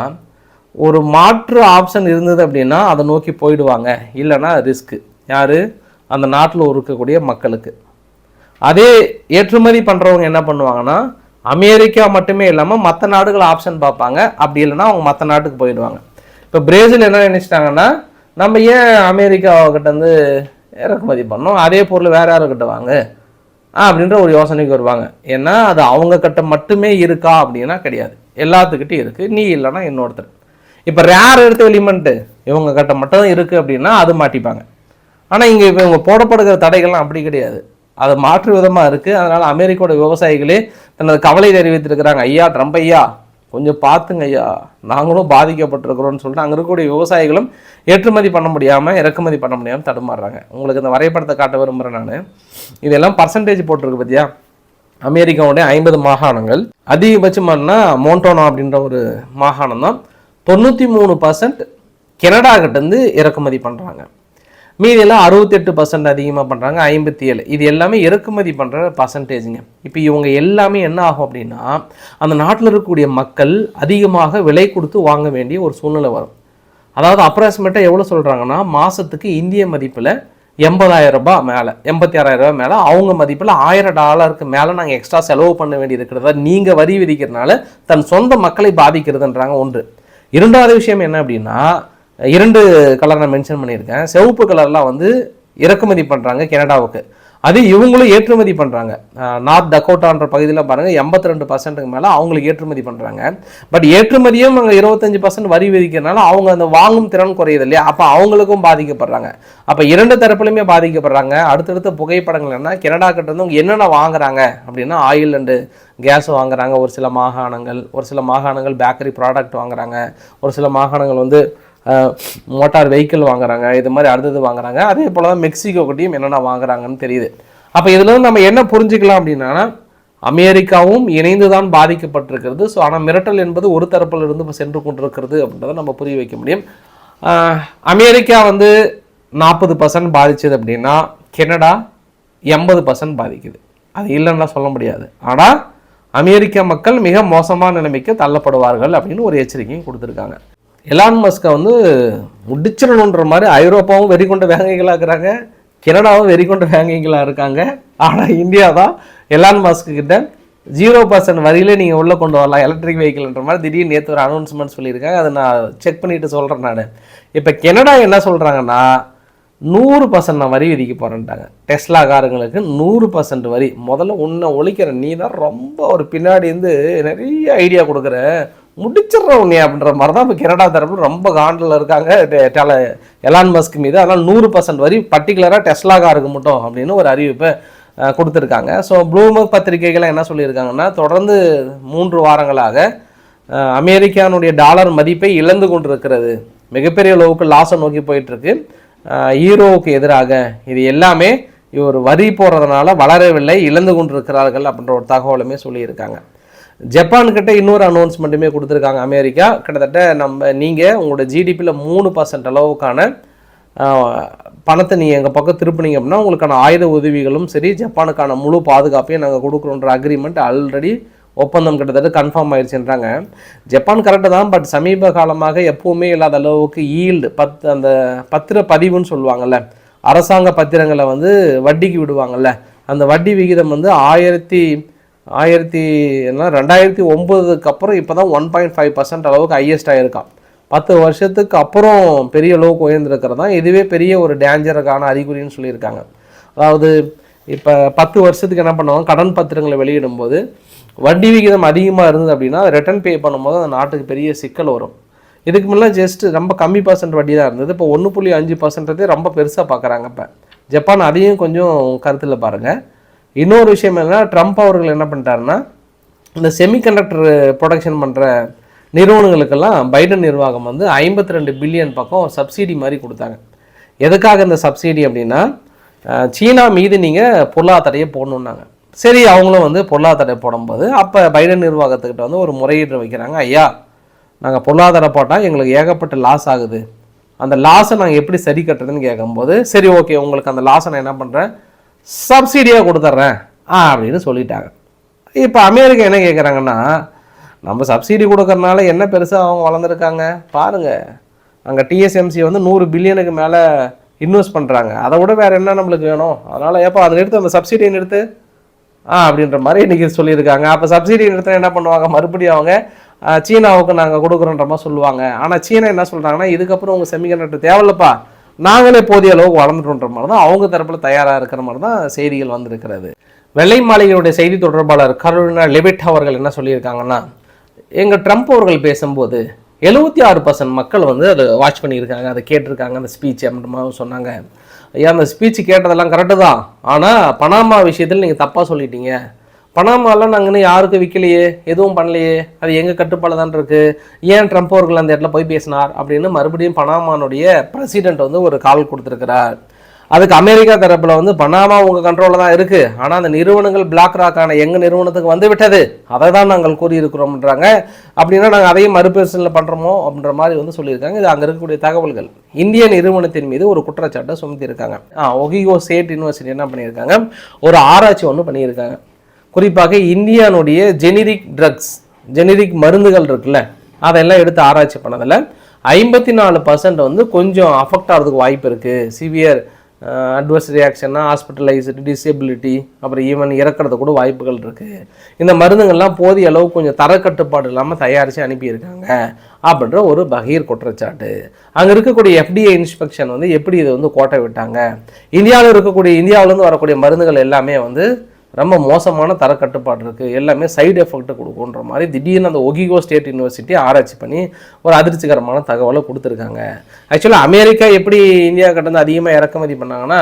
ஒரு மாற்று ஆப்ஷன் இருந்தது அப்படின்னா அதை நோக்கி போயிடுவாங்க. இல்லைன்னா ரிஸ்க்கு யார்? அந்த நாட்டில் இருக்கக்கூடிய மக்களுக்கு. அதே ஏற்றுமதி பண்ணுறவங்க என்ன பண்ணுவாங்கன்னா அமெரிக்கா மட்டுமே இல்லாமல் மற்ற நாடுகள் ஆப்ஷன் பார்ப்பாங்க. அப்படி இல்லைன்னா அவங்க மற்ற நாட்டுக்கு போயிடுவாங்க. இப்போ பிரேசில் என்ன நினச்சிட்டாங்கன்னா நம்ம ஏன் அமெரிக்காவுக்கிட்ட வந்து இறக்குமதி பண்ணோம்? அதே பொருள் வேறு யாருக்கிட்ட வாங்க? அப்படின்ற ஒரு யோசனைக்கு வருவாங்க. ஏன்னா அது அவங்க கிட்ட மட்டுமே இருக்கா அப்படின்னா கிடையாது. எல்லாத்துக்கிட்டையும் இருக்குது நீ இல்லைன்னா இன்னொருத்தர். இப்போ ரேர் எடுத்த எலிமெண்ட்டு இவங்க கிட்ட மட்டும் இருக்குது அப்படின்னா அது மாட்டிப்பாங்க. ஆனால் இங்கே இப்போ இவங்க போடப்படுகிற தடைகள்லாம் அப்படி கிடையாது. அது மாற்று விதமாக இருக்குது அதனால் அமெரிக்காவோட விவசாயிகளே தனது கவலை தெரிவித்திருக்கிறாங்க. ஐயா ட்ரம்ப் ஐயா கொஞ்சம் பார்த்துங்க ஐயா. நாங்களும் பாதிக்கப்பட்டிருக்கிறோம்னு சொல்லிட்டு அங்கே இருக்கக்கூடிய விவசாயிகளும் ஏற்றுமதி பண்ண முடியாமல் இறக்குமதி பண்ண முடியாமல் தடுமாறுறாங்க. உங்களுக்கு இந்த வரைபடத்தை காட்ட விரும்புகிறேன் நான். இதெல்லாம் பர்சன்டேஜ் போட்டிருக்கு பார்த்தியா அமெரிக்காவுடைய ஐம்பது மாகாணங்கள். அதிகபட்சமானா மோண்டோனா அப்படின்ற ஒரு மாகாணம் தான் தொண்ணூற்றி மூணு பர்சன்ட் கெனடா கிட்டேருந்து இறக்குமதி பண்ணுறாங்க மீதியெல்லாம் அறுபத்தெட்டு பர்சன்ட் அதிகமாக பண்ணுறாங்க ஐம்பத்தி ஏழு இது எல்லாமே இறக்குமதி பண்ணுற பர்சன்டேஜுங்க இப்போ இவங்க எல்லாமே என்ன ஆகும் அப்படின்னா அந்த நாட்டில் இருக்கக்கூடிய மக்கள் அதிகமாக விலை கொடுத்து வாங்க வேண்டிய ஒரு சூழ்நிலை வரும். அதாவது அப்ராக்சிமேட்டாக எவ்வளோ சொல்கிறாங்கன்னா மாதத்துக்கு இந்திய மதிப்பில் எண்பதாயிரம் ரூபாய் மேலே எண்பத்தி ஆறாயிரம் ரூபாய் மேலே அவங்க மதிப்பில் ஆயிரம் டாலருக்கு மேலே நாங்கள் எக்ஸ்ட்ரா செலவு பண்ண வேண்டி இருக்கிறதா நீங்கள் வரி விதிக்கிறதுனால தன் சொந்த மக்களை பாதிக்கிறதுன்றாங்க ஒன்று. இரண்டாவது விஷயம் என்ன அப்படின்னா இரண்டு கலர் நான் மென்ஷன் பண்ணியிருக்கேன். சிவப்பு கலர்லாம் வந்து இறக்குமதி பண்ணுறாங்க கனடாவுக்கு. அது இவங்களும் ஏற்றுமதி பண்ணுறாங்க நார்த் டக்கோட்டான்ற பகுதியில் பாருங்கள் எண்பத்தி ரெண்டு பர்சன்ட்டுக்கு மேலே அவங்களுக்கு ஏற்றுமதி பண்ணுறாங்க பட் ஏற்றுமதியும் அங்கே இருபத்தஞ்சி பர்சன்ட் வரி விதிக்கிறனால அவங்க அந்த வாங்கும் திறன் குறையுது இல்லையா? அப்போ அவங்களுக்கும் பாதிக்கப்படுறாங்க. அப்போ இரண்டு தரப்புலையுமே பாதிக்கப்படுறாங்க. அடுத்தடுத்த புகைப்படங்கள் என்ன? கனடா கிட்ட இருந்து அவங்க என்னென்ன வாங்குறாங்க? அப்படின்னா ஆயில் அண்டு கேஸ் வாங்குறாங்க. ஒரு சில மாகாணங்கள் ஒரு சில மாகாணங்கள் பேக்கரி ப்ராடக்ட் வாங்குறாங்க. ஒரு சில மாகாணங்கள் வந்து மோட்டார் வெஹிக்கிள் வாங்குறாங்க இது மாதிரி அடுத்தது வாங்குறாங்க. அதே போல் தான் மெக்சிகோ கிட்டையும் என்னென்ன வாங்குறாங்கன்னு தெரியுது. அப்போ இதில் வந்து நம்ம என்ன புரிஞ்சுக்கலாம் அப்படின்னா அமெரிக்காவும் இணைந்து தான் பாதிக்கப்பட்டிருக்கிறது. ஸோ ஆனால் மிரட்டல் என்பது ஒரு தரப்பில் இருந்து இப்போ சென்று கொண்டிருக்கிறது அப்படின்றத நம்ம புரிய வைக்க முடியும். அமெரிக்கா வந்து நாற்பது பர்சன்ட் பாதிச்சது அப்படின்னா கெனடா எண்பது பர்சன்ட் பாதிக்குது. அது இல்லைன்னா சொல்ல முடியாது. ஆனால் அமெரிக்க மக்கள் மிக மோசமான நிலைமைக்கு தள்ளப்படுவார்கள் அப்படின்னு ஒரு எச்சரிக்கையும் கொடுத்துருக்காங்க. எலான் மஸ்கை வந்து முடிச்சிடணுன்ற மாதிரி ஐரோப்பாவும் வெறி கொண்ட வேங்கைகளாக இருக்கிறாங்க கனடாவும் வெறி கொண்ட வேங்கைகளாக இருக்காங்க ஆனால் இந்தியா தான் எலான் மாஸ்க்கு கிட்ட ஜீரோ பர்சன்ட் வரியிலே நீங்கள் உள்ளே கொண்டு வரலாம் எலக்ட்ரிக் வெஹிக்கிள்ன்ற மாதிரி திடீர்னு நேற்று ஒரு அனௌன்ஸ்மெண்ட் சொல்லியிருக்காங்க. அதை நான் செக் பண்ணிவிட்டு சொல்கிறேன் நான். இப்போ கனடா என்ன சொல்கிறாங்கன்னா நூறு பர்சன்ட் நான் வரி விதிக்க போகிறேன்ட்டாங்க டெஸ்லா காரங்களுக்கு நூறு பர்சன்ட் வரி. முதல்ல உன்னை ஒழிக்கிற நீ தான் ரொம்ப ஒரு பின்னாடி இருந்து நிறைய ஐடியா கொடுக்குற. முடிச்சிடுற உன்னை அப்படின்ற மாதிரி தான் இப்போ கெனடா தரப்பு ரொம்ப காண்டில் இருக்காங்க. டெல எலான் மஸ்க் மீது. அதனால் நூறு பர்சன்ட் வரி பர்டிகுலராக டெஸ்லா காருக்கு மட்டும் அப்படின்னு ஒரு அறிவிப்பை கொடுத்துருக்காங்க. ஸோ ப்ளூமர்க் பத்திரிகைகள் என்ன சொல்லியிருக்காங்கன்னா தொடர்ந்து மூன்று வாரங்களாக அமெரிக்கானுடைய டாலர் மதிப்பை இழந்து கொண்டிருக்கிறது. மிகப்பெரிய அளவுக்கு லாஸை நோக்கி போயிட்டுருக்கு. ஈரோவுக்கு எதிராக இது எல்லாமே இவர் வரி போடுறதுனால வளரவில்லை இழந்து கொண்டிருக்கிறார்கள் அப்படின்ற ஒரு தகவலுமே சொல்லியிருக்காங்க. ஜப்பான்கிட்ட இன்னொரு அனௌன்ஸ்மெண்ட்டுமே கொடுத்துருக்காங்க அமெரிக்கா. கிட்டத்தட்ட நம்ம நீங்கள் உங்களோட ஜிடிபியில் மூணு பர்சன்ட் அளவுக்கான பணத்தை நீங்கள் எங்கள் பக்கம் திருப்பினீங்க அப்படின்னா உங்களுக்கான ஆயுத உதவிகளும் சரி ஜப்பானுக்கான முழு பாதுகாப்பையும் நாங்கள் கொடுக்குறோன்ற அக்ரிமெண்ட் ஆல்ரெடி ஒப்பந்தம் கிட்டத்தட்ட கன்ஃபார்ம் ஆயிடுச்சுன்றாங்க ஜப்பான் கரெக்டு தான் பட் சமீப காலமாக எப்போவுமே இல்லாத அளவுக்கு ஈல்டு பத் அந்த பத்திர பதிவுன்னு சொல்லுவாங்கல்ல அரசாங்க பத்திரங்களை வந்து வட்டிக்கு விடுவாங்கல்ல அந்த வட்டி விகிதம் வந்து ஆயிரத்தி ஆயிரத்தி என்ன ரெண்டாயிரத்தி ஒம்பதுக்கு அப்புறம் இப்போ தான் ஒன் பாயிண்ட் ஃபைவ் பர்சன்ட் அளவுக்கு ஹையஸ்ட் ஆகிருக்கான் பத்து வருஷத்துக்கு அப்புறம் பெரிய அளவுக்கு உயர்ந்திருக்கிறது தான் இதுவே பெரிய ஒரு டேஞ்சருக்கான அறிகுறின்னு சொல்லியிருக்காங்க. அதாவது இப்போ பத்து வருஷத்துக்கு என்ன பண்ணுவாங்க கடன் பத்திரங்களை வெளியிடும்போது வட்டி விகிதம் அதிகமாக இருந்தது அப்படின்னா ரிட்டர்ன் பே பண்ணும்போது அந்த நாட்டுக்கு பெரிய சிக்கல் வரும். இதுக்கு முன்னே ஜஸ்ட் ரொம்ப கம்மி பர்சன்ட் வட்டி தான் இருந்தது இப்போ ஒன்று புள்ளி அஞ்சு பர்சன்ட்றதே ரொம்ப பெருசாக பார்க்குறாங்க இப்போ. ஜப்பான் அதையும் கொஞ்சம் கருத்தில் பாருங்கள் இன்னொரு விஷயம் என்னன்னா ட்ரம்ப் அவர்கள் என்ன பண்ணிட்டாருன்னா இந்த செமிகண்டக்டர் ப்ரொடக்ஷன் பண்ணுற நிறுவனங்களுக்கெல்லாம் பைடன் நிர்வாகம் வந்து ஐம்பத்தி ரெண்டு பில்லியன் பக்கம் சப்சிடி மாதிரி கொடுத்தாங்க. எதுக்காக இந்த சப்சிடி அப்படின்னா சீனா மீது நீங்கள் பொருளாதாரையே போடணுன்னாங்க சரி அவங்களும் வந்து பொருளாதார போடும்போது அப்போ பைடன் நிர்வாகத்துக்கிட்ட வந்து ஒரு முறையீடு வைக்கிறாங்க. ஐயா நாங்கள் பொருளாதார போட்டால் எங்களுக்கு ஏகப்பட்ட லாஸ் ஆகுது. அந்த லாஸை நாங்கள் எப்படி சரி கட்டுறதுன்னு கேட்கும்போது சரி ஓகே உங்களுக்கு அந்த லாஸை நான் என்ன பண்ணுறேன் சப்சிடியாக கொடுத்துட்றேன் ஆ அப்படின்னு சொல்லிட்டாங்க. இப்போ அமெரிக்கா என்ன கேட்குறாங்கன்னா நம்ம சப்சிடி கொடுக்கறனால என்ன பெருசாக அவங்க வளர்ந்துருக்காங்க? பாருங்கள் அங்கே டிஎஸ்எம்சி வந்து நூறு பில்லியனுக்கு மேலே இன்வெஸ்ட் பண்ணுறாங்க அதை விட வேறு என்ன நம்மளுக்கு வேணும்? அதனால் ஏப்பா அதை நிறுத்து அந்த சப்சிடியை நிறுத்து. ஆ அப்படின்ற மாதிரி இன்றைக்கி சொல்லியிருக்காங்க. அப்போ சப்சிடி நிறுத்தினா என்ன பண்ணுவாங்க? மறுபடியும் அவங்க சீனாவுக்கு நாங்கள் கொடுக்குறோன்ற மாதிரி சொல்லுவாங்க. ஆனால் சீனா என்ன சொல்கிறாங்கன்னா இதுக்கப்புறம் உங்கள் செமிகண்டக்டர் தேவையில்லப்பா. நாங்களே போதிய அளவுக்கு வளர்ந்துட்டோன்ற மாதிரி தான் அவங்க தரப்பில் தயாராக இருக்கிற மாதிரி தான் செய்திகள் வந்திருக்கிறது. வெள்ளை மாளிகையுடைய செய்தி தொடர்பாளர் கருணா லெவிட் அவர்கள் என்ன சொல்லியிருக்காங்கன்னா எங்கள் ட்ரம்ப் அவர்கள் பேசும்போது எழுபத்தி ஆறு பர்சன்ட் மக்கள் வந்து அதை வாட்ச் பண்ணியிருக்காங்க அதை கேட்டிருக்காங்க அந்த ஸ்பீச் அப்படின்ற மாதிரி சொன்னாங்க. ஐயா அந்த ஸ்பீச் கேட்டதெல்லாம் கரெக்டு தான். ஆனால் பனாமா விஷயத்தில் நீங்கள் தப்பாக சொல்லிட்டீங்க. பனாமாலாம் நாங்கள் இன்னும் யாருக்கும் விற்கலையே எதுவும் பண்ணலையே அது எங்கள் கட்டுப்பாடு தான் இருக்குது ஏன் ட்ரம்ப் அவர்கள் அந்த இடத்துல போய் பேசினார் அப்படின்னு மறுபடியும் பனாமானுடைய பிரசிடென்ட் வந்து ஒரு கால் கொடுத்துருக்கிறார். அதுக்கு அமெரிக்கா தரப்பில் வந்து பனாமா உங்கள் கண்ட்ரோலில் தான் இருக்குது ஆனால் அந்த நிறுவனங்கள் பிளாக் ராக்கான எங்கள் நிறுவனத்துக்கு வந்து விட்டது. அதை தான் நாங்கள் கூறியிருக்கிறோம்ன்றாங்க. அப்படின்னா நாங்கள் அதையும் மறுபரிசீலனை பண்ணுறோமோ அப்படின்ற மாதிரி வந்து சொல்லியிருக்காங்க. இது அங்கே இருக்கக்கூடிய தகவல்கள். இந்திய நிறுவனத்தின் மீது ஒரு குற்றச்சாட்டை சுமத்தியிருக்காங்க. ஆ ஒகிகோ ஸ்டேட் யூனிவர்சிட்டி என்ன பண்ணியிருக்காங்க? ஒரு ஆராய்ச்சி ஒன்று பண்ணியிருக்காங்க. குறிப்பாக இந்தியானுடைய ஜெனிரிக் ட்ரக்ஸ் ஜெனிரிக் மருந்துகள் இருக்குல்ல அதெல்லாம் எடுத்து ஆராய்ச்சி பண்ணதில் ஐம்பத்தி நாலு பர்சன்ட் வந்து கொஞ்சம் அஃபெக்ட் ஆகிறதுக்கு வாய்ப்பு இருக்குது சிவியர் அட்வர்ஸ் ரியாக்ஷன்னா ஹாஸ்பிட்டலைஸ்டு டிசேபிலிட்டி அப்புறம் ஈவன் இறக்கிறது கூட வாய்ப்புகள் இருக்குது இந்த மருந்துங்கள்லாம் போதிய அளவு கொஞ்சம் தரக்கட்டுப்பாடு இல்லாமல் தயாரித்து அனுப்பியிருக்காங்க அப்படின்ற ஒரு பகீர் குற்றச்சாட்டு. அங்கே இருக்கக்கூடிய எஃப்டிஏ இன்ஸ்பெக்ஷன் வந்து எப்படி இதை வந்து கோட்டை விட்டாங்க? இந்தியாவில் இருக்கக்கூடிய இந்தியாவிலேருந்து வரக்கூடிய மருந்துகள் எல்லாமே வந்து ரொம்ப மோசமான தரக்கட்டுப்பாடு இருக்குது எல்லாமே சைடு எஃபெக்ட் கொடுக்குன்ற மாதிரி திடீர்னு அந்த ஒகிகோ ஸ்டேட் யூனிவர்சிட்டி ஆராய்ச்சி பண்ணி ஒரு அதிர்ச்சிகரமான தகவலை கொடுத்துருக்காங்க. ஆக்சுவலாக அமெரிக்கா எப்படி இந்தியா கிட்ட அதிகமாக இறக்குமதி பண்ணாங்கன்னா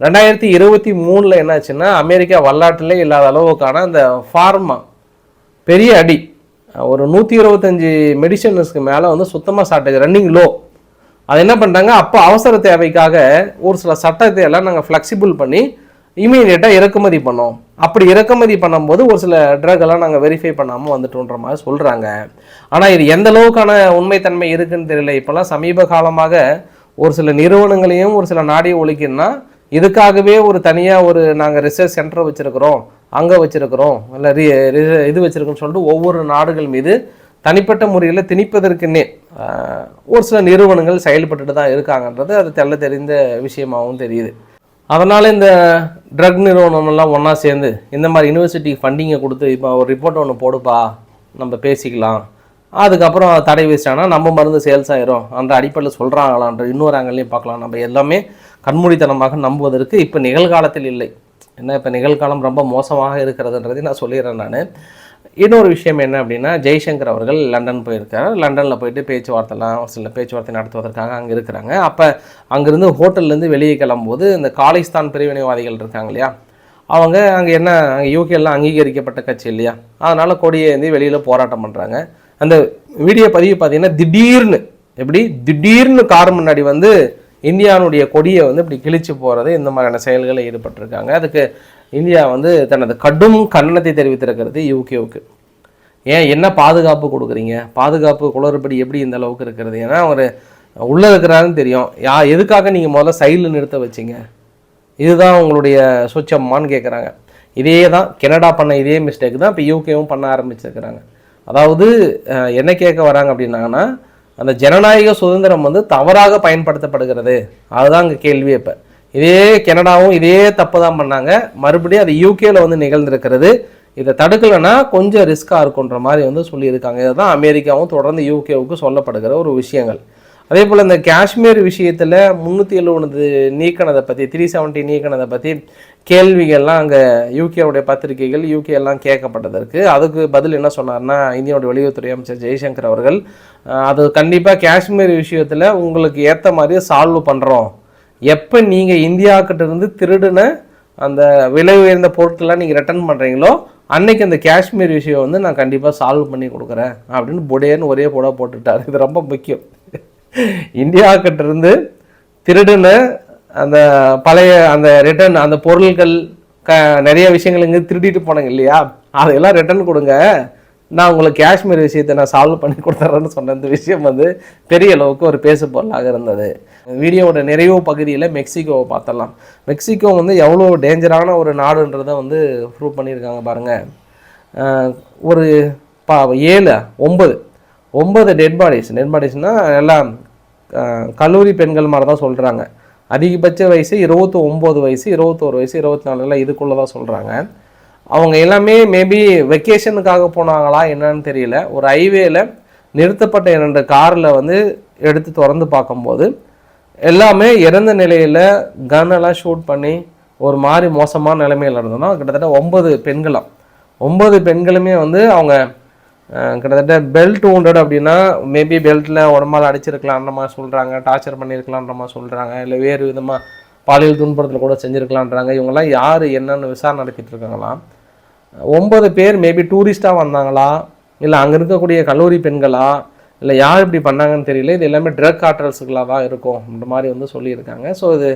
ரெண்டாயிரத்தி இருபத்தி மூணில் என்னாச்சுன்னா அமெரிக்கா வரலாற்றிலே இல்லாத அளவுக்கான அந்த ஃபார்மா பெரிய அடி ஒரு நூற்றி இருபத்தஞ்சி மெடிசன்ஸ்க்கு மேலே வந்து சுத்தமாக சாப்பிட்டு ரன்னிங் லோ அது என்ன பண்ணிட்டாங்க? அப்போ அவசர தேவைக்காக ஒரு சில சட்டத்தை எல்லாம் நாங்கள் ஃப்ளெக்சிபிள் பண்ணி இமீடியட்டாக இறக்குமதி பண்ணோம். அப்படி இறக்குமதி பண்ணும்போது ஒரு சில ட்ரக் எல்லாம் நாங்கள் வெரிஃபை பண்ணாமல் வந்துட்டோன்ற மாதிரி சொல்கிறாங்க ஆனால் இது எந்த அளவுக்கான உண்மைத்தன்மை இருக்குன்னு தெரியல. இப்போல்லாம் சமீப காலமாக ஒரு சில நிறுவனங்களையும் ஒரு சில நாடியை ஒழிக்கணும்னா இதுக்காகவே ஒரு தனியாக ஒரு நாங்கள் ரிசர்ச் சென்டர் வச்சுருக்கிறோம் அங்கே வச்சுருக்கிறோம் இல்லை ரி ரி- இது வச்சுருக்கோம்னு சொல்லிட்டு ஒவ்வொரு நாடுகள் மீது தனிப்பட்ட முறையில் திணிப்பதற்குன்னே ஒரு சில நிறுவனங்கள் செயல்பட்டுட்டு தான் இருக்காங்கன்றது அது தெள்ள தெரிந்த விஷயமாகவும் தெரியுது. அதனால் இந்த ட்ரக் நிறுவனம்லாம் ஒன்றா சேர்ந்து இந்த மாதிரி யூனிவர்சிட்டி ஃபண்டிங்கை கொடுத்து இப்போ ஒரு ரிப்போர்ட் ஒன்று போடுப்பா நம்ம பேசிக்கலாம். அதுக்கப்புறம் தடை வச்சிட்டாங்கன்னா நம்ம மருந்து சேல்ஸ் ஆயிரும். அந்த அடிப்படையில் சொல்கிறாங்களான்ற இன்னொரு ஆங்கிலையும் பார்க்கலாம். நம்ம எல்லாமே கண்மூடித்தனமாக நம்புவதற்கு இப்போ நிகழ்காலத்தில் இல்லை. என்ன இப்போ நிகழ்காலம் ரொம்ப மோசமாக இருக்கிறதுன்றதை நான் சொல்லிடுறேன் நான். இன்னொரு விஷயம் என்ன அப்படின்னா ஜெய்சங்கர் அவர்கள் லண்டன் போயிருக்காரு. லண்டனில் போயிட்டு பேச்சுவார்த்தைலாம் சில பேச்சுவார்த்தை நடத்துவதற்காக அங்கே இருக்கிறாங்க. அப்போ அங்கேருந்து ஹோட்டல்லேருந்து வெளியே கிளம்பும்போது இந்த காலிஸ்தான் பிரிவினைவாதிகள் இருக்காங்க இல்லையா? அவங்க அங்கே என்ன அங்கே யூகேலாம் அங்கீகரிக்கப்பட்ட கட்சி இல்லையா? அதனால் கொடியை ஏந்தி வெளியில் போராட்டம் பண்ணுறாங்க அந்த வீடியோ பதிவு பார்த்தீங்கன்னா திடீர்னு எப்படி? திடீர்னு கார் முன்னாடி வந்து இந்தியாவுடைய கொடியை வந்து இப்படி கிழிச்சு போகிறது இந்த மாதிரியான செயல்களில் ஈடுபட்டிருக்காங்க. அதுக்கு இந்தியா வந்து தனது கடும் கண்டனத்தை தெரிவித்திருக்கிறது யூகேவுக்கு. ஏன் என்ன பாதுகாப்பு கொடுக்குறீங்க? பாதுகாப்பு குளறுபடி எப்படி இந்த அளவுக்கு இருக்கிறது? ஏன்னா அவர் உள்ளே இருக்கிறாருன்னு தெரியும். யா எதுக்காக நீங்கள் முதல்ல சைடில் நிறுத்த வச்சீங்க? இதுதான் உங்களுடைய சுச்சம்மான்னு கேட்குறாங்க இதே தான் கனடா பண்ண இதே மிஸ்டேக் தான் இப்போ யூகேவும் பண்ண ஆரம்பிச்சிருக்கிறாங்க. அதாவது என்ன கேட்க வராங்க அப்படின்னாங்கன்னா அந்த ஜனநாயக சுதந்திரம் வந்து தவறாக பயன்படுத்தப்படுகிறது. அதுதான் அங்கே கேள்வி இப்போ. இதே கனடாவும் இதே தப்பு தான் பண்ணாங்க. மறுபடியும் அது யூகேல வந்து நிகழ்ந்திருக்கிறது. இதை தடுக்கலைன்னா கொஞ்சம் ரிஸ்க்காக இருக்குன்ற மாதிரி வந்து சொல்லியிருக்காங்க. இதுதான் அமெரிக்காவும் தொடர்ந்து யூகேவுக்கு சொல்லப்படுகிற ஒரு விஷயங்கள். அதே போல் இந்த காஷ்மீர் விஷயத்தில் முந்நூற்றி எழுபது நீக்கினதை பற்றி த்ரீ செவன்ட்டி நீக்கினதை பற்றி கேள்விகள்லாம் அங்கே யூகேவுடைய பத்திரிகைகள் யூகே எல்லாம் கேட்கப்பட்டதற்கு. அதுக்கு பதில் என்ன சொன்னார்னா இந்தியாவுடைய வெளியுறவுத்துறை அமைச்சர் ஜெய்சங்கர் அவர்கள் அது கண்டிப்பாக காஷ்மீர் விஷயத்தில் உங்களுக்கு ஏற்ற மாதிரியே சால்வ் பண்ணுறோம் எப்போ நீங்கள் இந்தியாக்கிட்ட இருந்து திருடின அந்த விலை உயர்ந்த பொருட்கள்லாம் நீங்கள் ரிட்டர்ன் பண்ணுறீங்களோ அன்னைக்கு அந்த காஷ்மீர் விஷயம் வந்து நான் கண்டிப்பாக சால்வ் பண்ணி கொடுக்குறேன் அப்படின்னு புடேன்னு ஒரே போட போட்டுட்டார். இது ரொம்ப முக்கியம். இந்தியாக்கிட்ட இருந்து திருடின அந்த பழைய அந்த ரிட்டர்ன் அந்த பொருட்கள் க நிறைய விஷயங்கள் இங்கே திருடிட்டு போனாங்க இல்லையா? அதையெல்லாம் ரிட்டர்ன் கொடுங்க. நான் உங்களுக்கு காஷ்மீர் விஷயத்தை நான் சால்வ் பண்ணி கொடுத்துட்றேன்னு சொன்ன இந்த விஷயம் வந்து பெரிய அளவுக்கு ஒரு பேசு பொருளாக இருந்தது. வீடியோவோட நிறைவு பகுதியில் மெக்சிகோவை பார்த்தலாம் மெக்சிகோ வந்து எவ்வளோ டேஞ்சரான ஒரு நாடுன்றதை வந்து ப்ரூவ் பண்ணியிருக்காங்க பாருங்கள் ஒரு பா ஏழு ஒம்பது ஒன்பது டெட் பாடிஸ் டெட் பாடிஸ்னால் எல்லாம் கல்லூரி பெண்கள் மாதிரி தான் சொல்கிறாங்க அதிகபட்ச வயசு இருபத்தி ஒம்பது வயசு இருபத்தோரு வயசு இருபத்தி நாலுல இதுக்குள்ளே தான் சொல்கிறாங்க அவங்க எல்லாமே மேபி வெக்கேஷனுக்காக போனாங்களா என்னன்னு தெரியல. ஒரு ஹைவேல நிறுத்தப்பட்ட இரண்டு காரில் வந்து எடுத்து திறந்து பார்க்கும்போது எல்லாமே இறந்த நிலையில் கன்னெல்லாம் ஷூட் பண்ணி ஒரு மாதிரி மோசமான நிலைமையில் இருந்தோம்னா கிட்டத்தட்ட ஒன்பது பெண்களாம் ஒன்பது பெண்களுமே வந்து அவங்க கிட்டத்தட்ட பெல்ட் ஊண்டட் அப்படின்னா மேபி பெல்ட்டில் உடம்பால் அடிச்சிருக்கலான்ற மாதிரி சொல்கிறாங்க டார்ச்சர் பண்ணியிருக்கலான்ற மாதிரி சொல்கிறாங்க இல்லை வேறு விதமாக பாலியல் துன்புறத்தில் கூட செஞ்சுருக்கலான்றாங்க இவங்கெல்லாம் யார் என்னன்னு விசாரணை நடத்திட்டு இருக்காங்களாம். ஒம்பது பேர் மேபி டூரிஸ்ட்டாக வந்தாங்களா? இல்லை அங்கே இருக்கக்கூடிய கல்லூரி பெண்களா? இல்லை யார் இப்படி பண்ணாங்கன்னு தெரியல. இது எல்லாமே ட்ரக் கார்டல்ஸுகளாக தான் இருக்கும் இந்த மாதிரி வந்து சொல்லியிருக்காங்க. ஸோ இது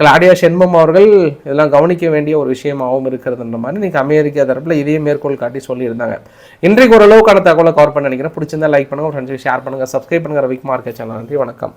கிளாடியா செண்பம் அவர்கள் இதெல்லாம் கவனிக்க வேண்டிய ஒரு விஷயமாகவும் இருக்கிறதுன்ற மாதிரி இன்றைக்கி அமெரிக்கா தரப்பில் இதே மேற்கோள் காட்டி சொல்லியிருந்தாங்க. இன்றைக்கு ஓரளவுக்கான தகவலை கவர் பண்ண நினைக்கிறேன். பிடிச்சிருந்தா லைக் பண்ணுங்கள் ஃப்ரெண்ட்ஸுக்கு ஷேர் பண்ணுங்கள் சப்ஸ்கிரைப் பண்ணுங்கள் ரவிக்குமார் கே. சேனல். நன்றி வணக்கம்.